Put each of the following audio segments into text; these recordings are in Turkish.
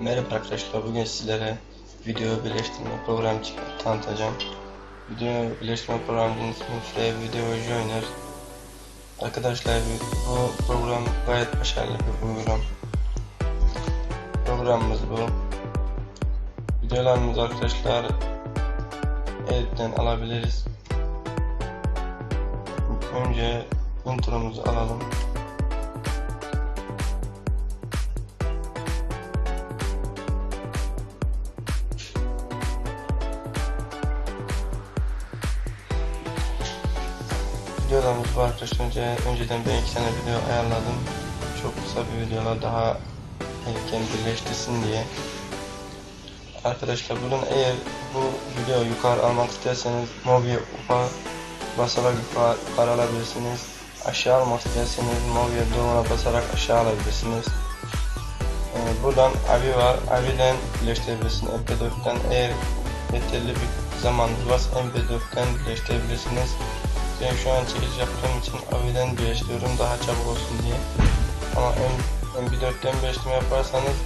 Merhaba arkadaşlar, bugün sizlere video birleştirme programı tanıtacağım. Video birleştirme programının ismi ise Video Joiner. Arkadaşlar bu program gayet başarılı bir program. Programımız bu. Videolarımızı arkadaşlar editten alabiliriz. Önce intromuzu alalım. Videolarımız var arkadaşlar. Önce, önceden ben iki tane video ayarladım. Çok kısa bir videolar daha erken birleştirsin diye. Arkadaşlar buradan eğer bu video yukarı almak isterseniz Movie Up'a basarak yukarı, alabilirsiniz. Aşağı almak isterseniz Movie Down'a basarak aşağı alabilirsiniz. Ee, buradan AVI var. AVI'den birleştirebilirsiniz. MP4'ten eğer yeterli bir zamanınız varsa MP4'ten birleştirebilirsiniz. Ben şu an çekiş yaptığım için AVI'den birleştiriyorum daha çabuk olsun diye. Ama M- MP4'ten birleştirme yaparsanız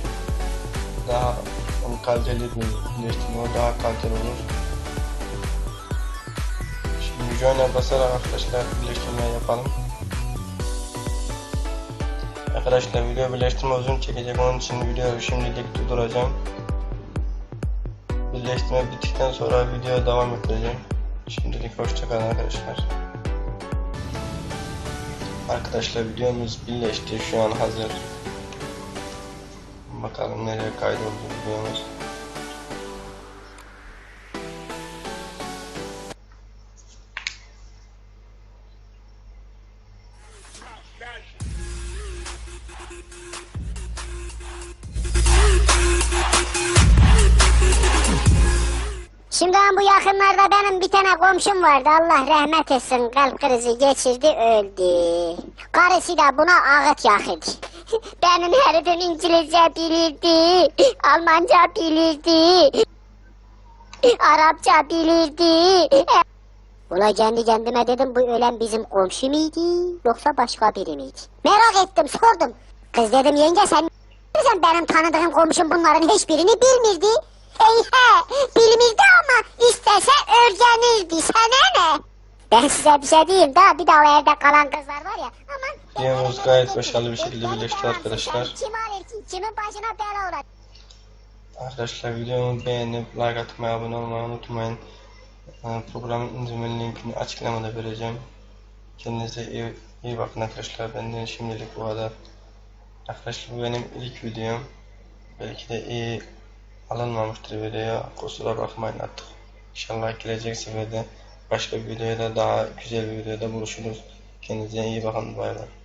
daha um, kaliteli bir birleştirme olur, daha kaliteli olur. Şimdi join'e basarak arkadaşlar birleştirme yapalım. Arkadaşlar video birleştirme uzun çekecek onun için videoyu şimdilik durduracağım. Birleştirme bittikten sonra video devam edeceğim. Şimdilik hoşçakalın arkadaşlar. Arkadaşlar videomuz birleşti. Şu an hazır. Bakalım nereye kaydoldu videomuz. Şimdi bu yakınlarda benim bir tane komşum vardı. Allah rahmet etsin. Kalp krizi geçirdi öldü. Karısı da buna ağıt yakıdı. Benim herifim İngilizce bilirdi. Almanca bilirdi. Arapça bilirdi. Ula kendi kendime dedim bu ölen bizim komşu muydu yoksa başka biri miydi? Merak ettim sordum. Kız dedim yenge sen sen benim tanıdığım komşum bunların hiçbirini bilmirdi. Ey he bilmirdi ama istese öğrenirdi sana ne? Ben size bir şey diyeyim daha bir de o evde kalan kızlar Videomuz gayet başarılı bir şekilde birleşti arkadaşlar. Arkadaşlar videomu beğenip like atmayı, abone olmayı unutmayın. Ee, Programın indirme linkini açıklamada vereceğim. Kendinize iyi, iyi bakın arkadaşlar. Benden şimdilik bu kadar. Arkadaşlar bu benim ilk videom. Belki de iyi alınmamıştır video. Kusura bakmayın artık. İnşallah gelecek seferde başka bir videoda daha güzel bir videoda buluşuruz. Kendinize iyi bakın. Bay bay.